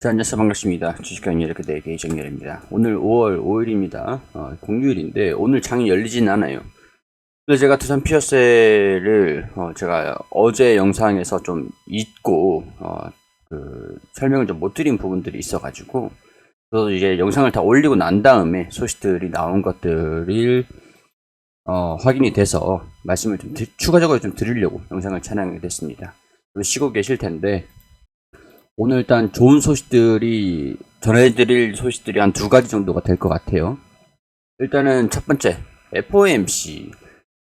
자, 안녕하세요. 반갑습니다. 주식강 이렇게 대정렬입니다. 오늘 5월 5일입니다. 어, 공휴일인데, 오늘 장이 열리진 않아요. 그래서 제가 두산 피어세를, 어, 제가 어제 영상에서 좀 잊고, 어, 그, 설명을 좀 못 드린 부분들이 있어가지고, 그래서 이제 영상을 다 올리고 난 다음에 소식들이 나온 것들을, 어, 확인이 돼서 말씀을 좀 드- 추가적으로 좀 드리려고 영상을 촬영하게 됐습니다. 쉬고 계실 텐데, 오늘 일단 좋은 소식들이 전해드릴 소식들이 한 두 가지 정도가 될 것 같아요. 일단은 첫 번째 FOMC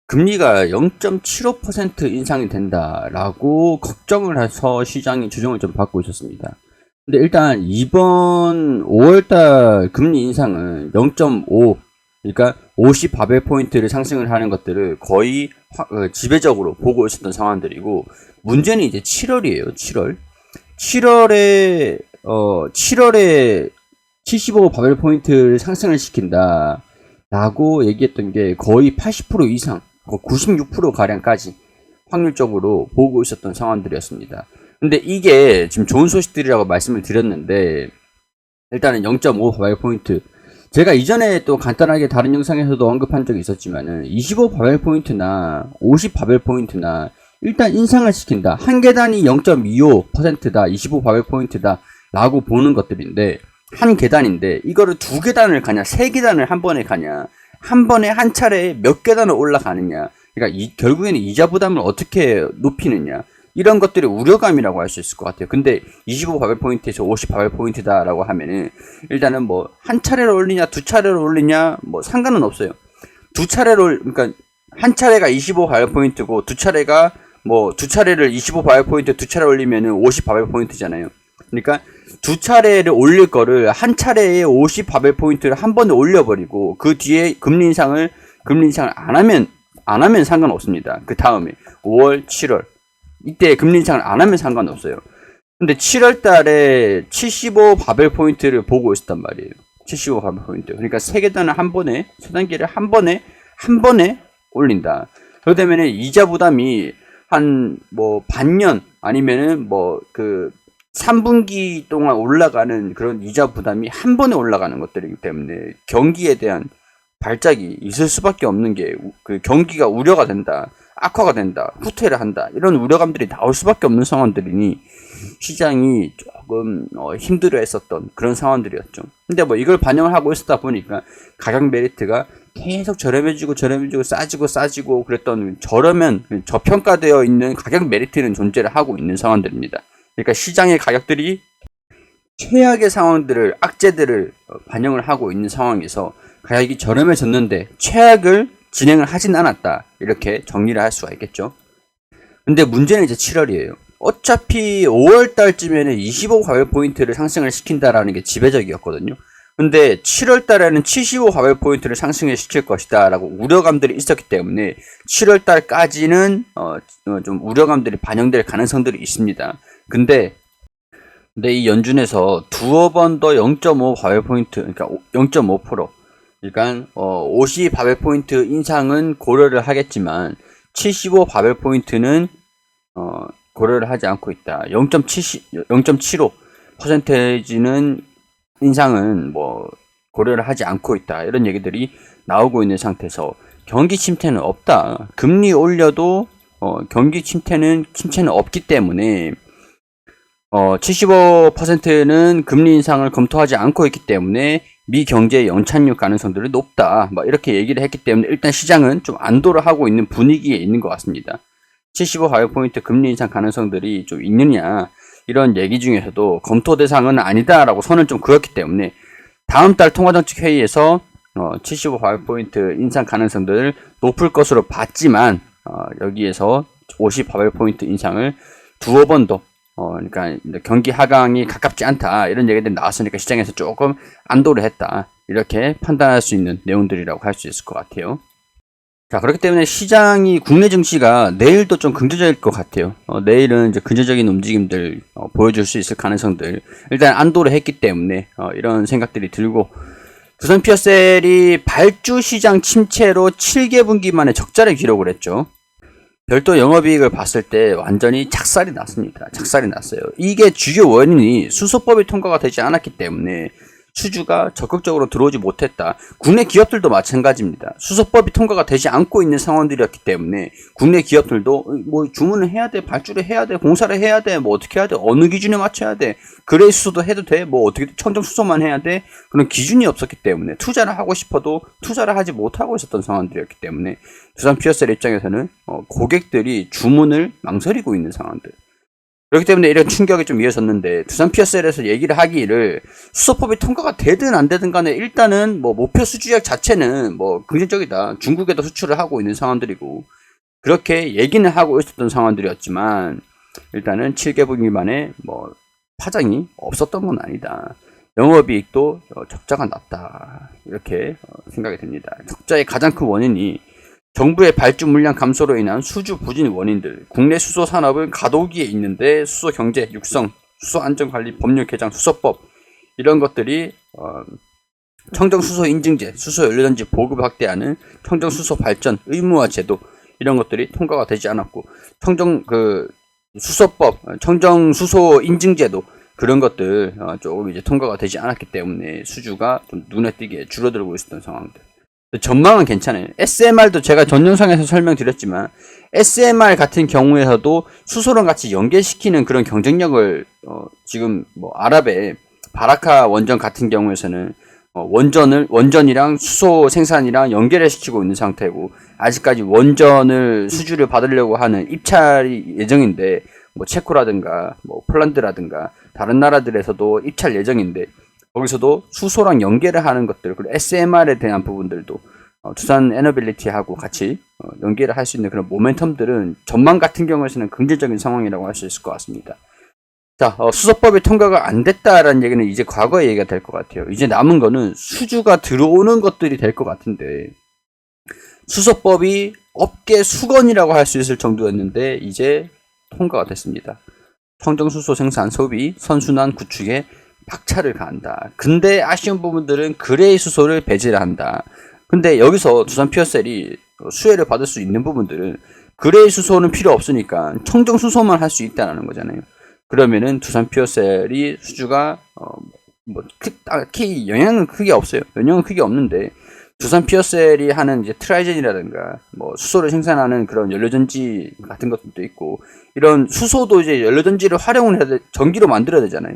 금리가 0.75% 인상이 된다라고 걱정을 해서 시장이 조정을 좀 받고 있었습니다. 근데 일단 이번 5월달 금리 인상은 0.5 그러니까 50 바벨 포인트를 상승을 하는 것들을 거의 화- 어, 지배적으로 보고 있었던 상황들이고 문제는 이제 7월이에요. 7월. 7월에 어 7월에 75 바벨 포인트를 상승을 시킨다 라고 얘기했던 게 거의 80% 이상, 96% 가량까지 확률적으로 보고 있었던 상황들이었습니다. 근데 이게 지금 좋은 소식들이라고 말씀을 드렸는데 일단은 0.5 바벨 포인트 제가 이전에 또 간단하게 다른 영상에서도 언급한 적이 있었지만은 25 바벨 포인트나 50 바벨 포인트나 일단 인상을 시킨다. 한 계단이 0.25%다. 25 바벨 포인트다. 라고 보는 것들인데 한 계단인데 이거를 두 계단을 가냐 세 계단을 한 번에 가냐 한 번에 한 차례에 몇 계단을 올라가느냐 그러니까 이, 결국에는 이자 부담을 어떻게 높이느냐 이런 것들이 우려감이라고 할 수 있을 것 같아요. 근데 25 바벨 포인트에서 50 바벨 포인트다라고 하면은 일단은 뭐 한 차례로 올리냐 두 차례로 올리냐 뭐 상관은 없어요. 두 차례로 올- 그러니까 한 차례가 25 바벨 포인트고 두 차례가 뭐 두 차례를 25 바벨 포인트 두 차례 올리면은 50 바벨 포인트잖아요. 그러니까 두 차례를 올릴 거를 한 차례에 50 바벨 포인트를 한 번에 올려버리고 그 뒤에 금리 인상을 금리 인상을 안 하면 안 하면 상관없습니다. 그 다음에 5월, 7월 이때 금리 인상을 안 하면 상관없어요. 근데 7월 달에 75 바벨 포인트를 보고 있었단 말이에요. 75 바벨 포인트. 그러니까 세 계단을 한 번에 세 단계를 한 번에 한 번에 올린다. 그러다면은 이자 부담이 한 뭐 반년 아니면은 뭐 그 3분기 동안 올라가는 그런 이자 부담이 한 번에 올라가는 것들이기 때문에 경기에 대한 발작이 있을 수밖에 없는 게 그 경기가 우려가 된다. 악화가 된다. 후퇴를 한다. 이런 우려감들이 나올 수밖에 없는 상황들이니 시장이 조금 어, 힘들어 했었던 그런 상황들이었죠. 근데 뭐 이걸 반영을 하고 있었다 보니까 가격 메리트가 계속 저렴해지고 저렴해지고 싸지고 싸지고 그랬던 저렴한 저평가되어 있는 가격 메리트는 존재를 하고 있는 상황들입니다. 그러니까 시장의 가격들이 최악의 상황들을 악재들을 어, 반영을 하고 있는 상황에서 가격이 저렴해졌는데 최악을 진행을 하진 않았다 이렇게 정리를 할 수가 있겠죠. 근데 문제는 이제 7월이에요. 어차피 5월 달쯤에는 25 가벨 포인트를 상승을 시킨다라는 게 지배적이었거든요. 근데 7월 달에는 75 가벨 포인트를 상승을 시킬 것이다라고 우려감들이 있었기 때문에 7월 달까지는 어, 어, 좀 우려감들이 반영될 가능성들이 있습니다. 근데 근데 이 연준에서 두어 번 더 0.5 바벨 포인트, 그러니까 0.5%, 그러니까 어, 50 바벨 포인트 인상은 고려를 하겠지만 75 바벨 포인트는 어, 고려를 하지 않고 있다. 0.70, 0.75 퍼센테이지는 인상은 뭐 고려를 하지 않고 있다. 이런 얘기들이 나오고 있는 상태에서 경기 침체는 없다. 금리 올려도 어, 경기 침체는 침체는 없기 때문에 어, 75%는 금리 인상을 검토하지 않고 있기 때문에 미 경제의 연착륙 가능성들이 높다. 뭐 이렇게 얘기를 했기 때문에 일단 시장은 좀 안도를 하고 있는 분위기에 있는 것 같습니다. 75 바이오 포인트 금리 인상 가능성들이 좀 있느냐 이런 얘기 중에서도 검토 대상은 아니다라고 선을 좀 그었기 때문에 다음 달 통화정책 회의에서 어, 75 바이오 포인트 인상 가능성들을 높을 것으로 봤지만 어, 여기에서 50 바벨 포인트 인상을 두어 번 더 어, 그러니까 경기 하강이 가깝지 않다 이런 얘기들이 나왔으니까 시장에서 조금 안도를 했다 이렇게 판단할 수 있는 내용들이라고 할 수 있을 것 같아요. 자 그렇기 때문에 시장이 국내 증시가 내일도 좀 긍정적일 것 같아요. 어, 내일은 이제 긍정적인 움직임들 어, 보여줄 수 있을 가능성들 일단 안도를 했기 때문에 어, 이런 생각들이 들고 두산 피어셀이 발주 시장 침체로 7개 분기 만에 적자를 기록을 했죠. 별도 영업이익을 봤을 때 완전히 착살이 났습니다. 착살이 났어요. 이게 주요 원인이 수소법이 통과가 되지 않았기 때문에 수주가 적극적으로 들어오지 못했다. 국내 기업들도 마찬가지입니다. 수소법이 통과가 되지 않고 있는 상황들이었기 때문에 국내 기업들도 뭐 주문을 해야 돼, 발주를 해야 돼, 공사를 해야 돼, 뭐 어떻게 해야 돼, 어느 기준에 맞춰야 돼, 그레이 수소도 해도 돼, 뭐 어떻게 청정 수소만 해야 돼 그런 기준이 없었기 때문에 투자를 하고 싶어도 투자를 하지 못하고 있었던 상황들이었기 때문에 두산 피어셀 입장에서는 어, 고객들이 주문을 망설이고 있는 상황들. 그렇기 때문에 이런 충격이 좀 이어졌는데 두산 피어셀에서 얘기를 하기를 수소법이 통과가 되든 안 되든 간에 일단은 뭐 목표 수주액 자체는 뭐 긍정적이다. 중국에도 수출을 하고 있는 상황들이고 그렇게 얘기는 하고 있었던 상황들이었지만 일단은 7개월 미만의 뭐 파장이 없었던 건 아니다. 영업이익도 어, 적자가 났다. 이렇게 어, 생각이 됩니다. 적자의 가장 큰 원인이 정부의 발주 물량 감소로 인한 수주 부진 원인들, 국내 수소 산업은 가도기에 있는데 수소 경제, 육성, 수소 안전 관리 법률 개정, 수소법 이런 것들이 어, 청정 수소 인증제, 수소 연료전지 보급 확대하는 청정 수소 발전 의무화 제도 이런 것들이 통과가 되지 않았고 청정 그 수소법, 청정 수소 인증제도 그런 것들 어, 조금 이제 통과가 되지 않았기 때문에 수주가 좀 눈에 띄게 줄어들고 있었던 상황들. 전망은 괜찮아요. SMR도 제가 전 영상에서 설명드렸지만 SMR 같은 경우에서도 수소랑 같이 연계시키는 그런 경쟁력을 어, 지금 뭐 아랍의 바라카 원전 같은 경우에서는 어, 원전을 원전이랑 수소 생산이랑 연결을 시키고 있는 상태고 아직까지 원전을 수주를 받으려고 하는 입찰이 예정인데 뭐 체코라든가 뭐 폴란드라든가 다른 나라들에서도 입찰 예정인데 거기서도 수소랑 연계를 하는 것들 그리고 SMR에 대한 부분들도 어, 두산 에너빌리티하고 같이 어, 연계를 할 수 있는 그런 모멘텀들은 전망 같은 경우에는 긍정적인 상황이라고 할 수 있을 것 같습니다. 자, 어, 수소법이 통과가 안 됐다라는 얘기는 이제 과거의 얘기가 될 것 같아요. 이제 남은 거는 수주가 들어오는 것들이 될 것 같은데 수소법이 업계 수건이라고 할 수 있을 정도였는데 이제 통과가 됐습니다. 청정수소 생산 소비 선순환 구축에 박차를 가한다. 근데 아쉬운 부분들은 그레이 수소를 배제를 한다. 근데 여기서 두산 피어셀이 수혜를 받을 수 있는 부분들은 그레이 수소는 필요 없으니까 청정 수소만 할 수 있다는 거잖아요. 그러면은 두산 피어셀이 수주가 어뭐 딱히 영향은 크게 없어요. 영향은 크게 없는데 두산 피어셀이 하는 이제 트라이젠이라든가 뭐 수소를 생산하는 그런 연료전지 같은 것들도 있고 이런 수소도 이제 연료전지를 활용을 해야 돼 전기로 만들어야 되잖아요.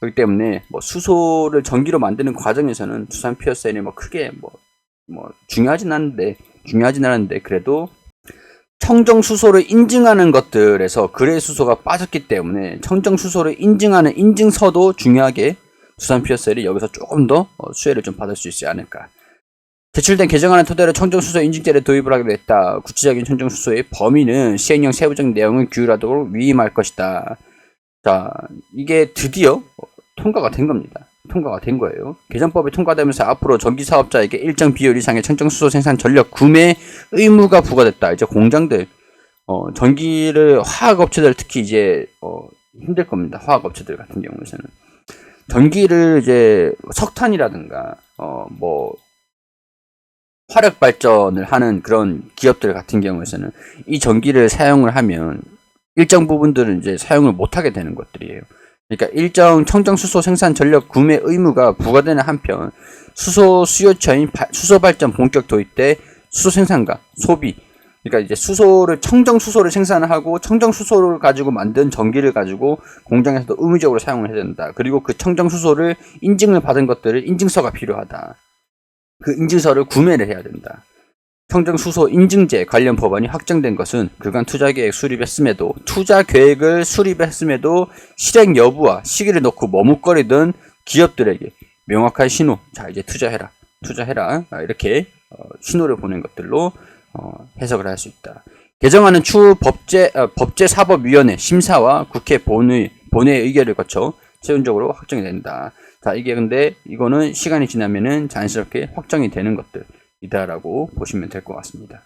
그렇기 때문에 뭐 수소를 전기로 만드는 과정에서는 두산 피어셀이 뭐 크게 뭐, 뭐 중요하진 않은데 중요하진 않은데 그래도 청정 수소를 인증하는 것들에서 그레이 수소가 빠졌기 때문에 청정 수소를 인증하는 인증서도 중요하게 두산 피어셀이 여기서 조금 더 어, 수혜를 좀 받을 수 있지 않을까. 제출된 개정안을 토대로 청정수소 인증제를 도입을 하기로 했다. 구체적인 청정수소의 범위는 시행령 세부적 내용을 규율하도록 위임할 것이다. 자, 이게 드디어 통과가 된 겁니다. 통과가 된 거예요. 개정법이 통과되면서 앞으로 전기 사업자에게 일정 비율 이상의 청정 수소 생산 전력 구매 의무가 부과됐다. 이제 공장들 어, 전기를 화학 업체들 특히 이제 어, 힘들 겁니다. 화학 업체들 같은 경우에는 전기를 이제 석탄이라든가 어, 뭐 화력 발전을 하는 그런 기업들 같은 경우에는 이 전기를 사용을 하면 일정 부분들은 이제 사용을 못하게 되는 것들이에요. 그러니까 일정 청정 수소 생산 전력 구매 의무가 부과되는 한편 수소 수요처인 수소 발전 본격 도입 때 수소 생산과 소비 그러니까 이제 수소를 청정 수소를 생산을 하고 청정 수소를 가지고 만든 전기를 가지고 공장에서도 의무적으로 사용을 해야 된다. 그리고 그 청정 수소를 인증을 받은 것들을 인증서가 필요하다. 그 인증서를 구매를 해야 된다. 청정수소 인증제 관련 법안이 확정된 것은 그간 투자계획 수립했음에도 투자 계획을 수립했음에도 실행 여부와 시기를 놓고 머뭇거리던 기업들에게 명확한 신호 자 이제 투자해라 투자해라 아, 이렇게 어, 신호를 보낸 것들로 어, 해석을 할 수 있다. 개정안은 추후 법제 어, 법제사법위원회 심사와 국회 본의 본회의 의결을 거쳐 최종적으로 확정이 된다. 자 이게 근데 이거는 시간이 지나면은 자연스럽게 확정이 되는 것들. 이다라고 보시면 될 것 같습니다.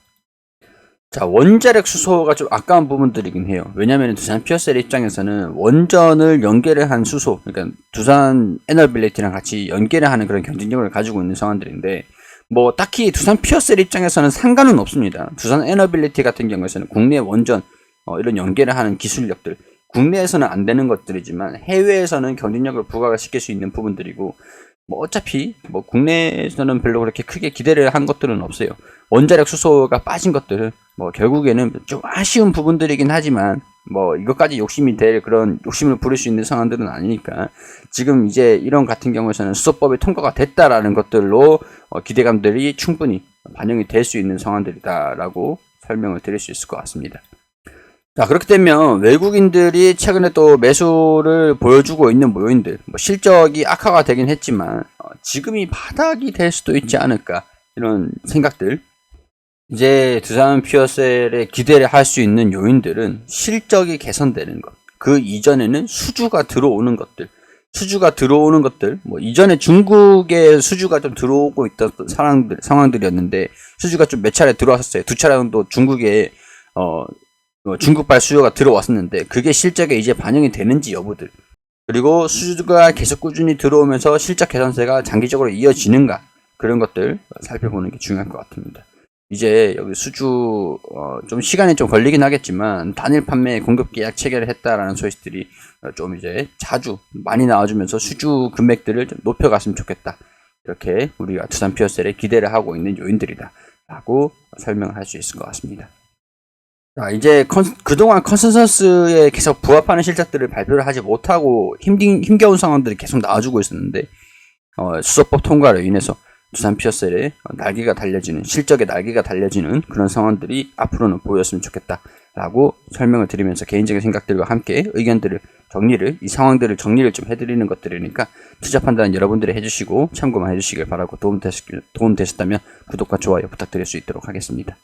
자, 원자력 수소가 좀 아까운 부분들이긴 해요. 왜냐하면 두산 피어셀 입장에서는 원전을 연계를 한 수소, 그러니까 두산 에너빌리티랑 같이 연계를 하는 그런 경쟁력을 가지고 있는 상황들인데, 뭐 딱히 두산 피어셀 입장에서는 상관은 없습니다. 두산 에너빌리티 같은 경우에서는 국내 원전 어, 이런 연계를 하는 기술력들 국내에서는 안 되는 것들이지만 해외에서는 경쟁력을 부각을 시킬 수 있는 부분들이고 뭐 어차피 뭐 국내에서는 별로 그렇게 크게 기대를 한 것들은 없어요. 원자력 수소가 빠진 것들은 뭐 결국에는 좀 아쉬운 부분들이긴 하지만 뭐 이것까지 욕심이 될 그런 욕심을 부릴 수 있는 상황들은 아니니까 지금 이제 이런 같은 경우에서는 수소법이 통과가 됐다라는 것들로 어, 기대감들이 충분히 반영이 될 수 있는 상황들이다라고 설명을 드릴 수 있을 것 같습니다. 자, 그렇게 되면 외국인들이 최근에 또 매수를 보여주고 있는 모인들, 뭐 실적이 악화가 되긴 했지만, 어, 지금이 바닥이 될 수도 있지 않을까, 이런 생각들. 이제 두산 피어셀에 기대를 할 수 있는 요인들은 실적이 개선되는 것, 그 이전에는 수주가 들어오는 것들, 수주가 들어오는 것들, 뭐 이전에 중국에 수주가 좀 들어오고 있던 상황들, 상황들이었는데, 수주가 좀 몇 차례 들어왔었어요. 두 차례 정도 중국에, 어, 어, 중국발 수요가 들어왔었는데 그게 실적에 이제 반영이 되는지 여부들 그리고 수주가 계속 꾸준히 들어오면서 실적 개선세가 장기적으로 이어지는가 그런 것들 살펴보는 게 중요할 것 같습니다. 이제 여기 수주 어, 좀 시간이 좀 걸리긴 하겠지만 단일 판매 공급 계약 체결을 했다라는 소식들이 어, 좀 이제 자주 많이 나와주면서 수주 금액들을 좀 높여갔으면 좋겠다. 이렇게 우리가 두산 피어셀에 기대를 하고 있는 요인들이다라고 설명을 할 수 있을 것 같습니다. 자, 이제 컨, 그동안 컨센서스에 계속 부합하는 실적들을 발표를 하지 못하고 힘든, 힘겨운 상황들이 계속 나와주고 있었는데, 어, 수소법 통과로 인해서 두산 피어셀에 날개가 달려지는, 실적에 날개가 달려지는 그런 상황들이 앞으로는 보였으면 좋겠다라고 설명을 드리면서 개인적인 생각들과 함께 의견들을 정리를, 이 상황들을 정리를 좀 해드리는 것들이니까 투자 판단은 여러분들이 해주시고 참고만 해주시길 바라고 도움 되셨, 도움 되셨다면 구독과 좋아요 부탁드릴 수 있도록 하겠습니다.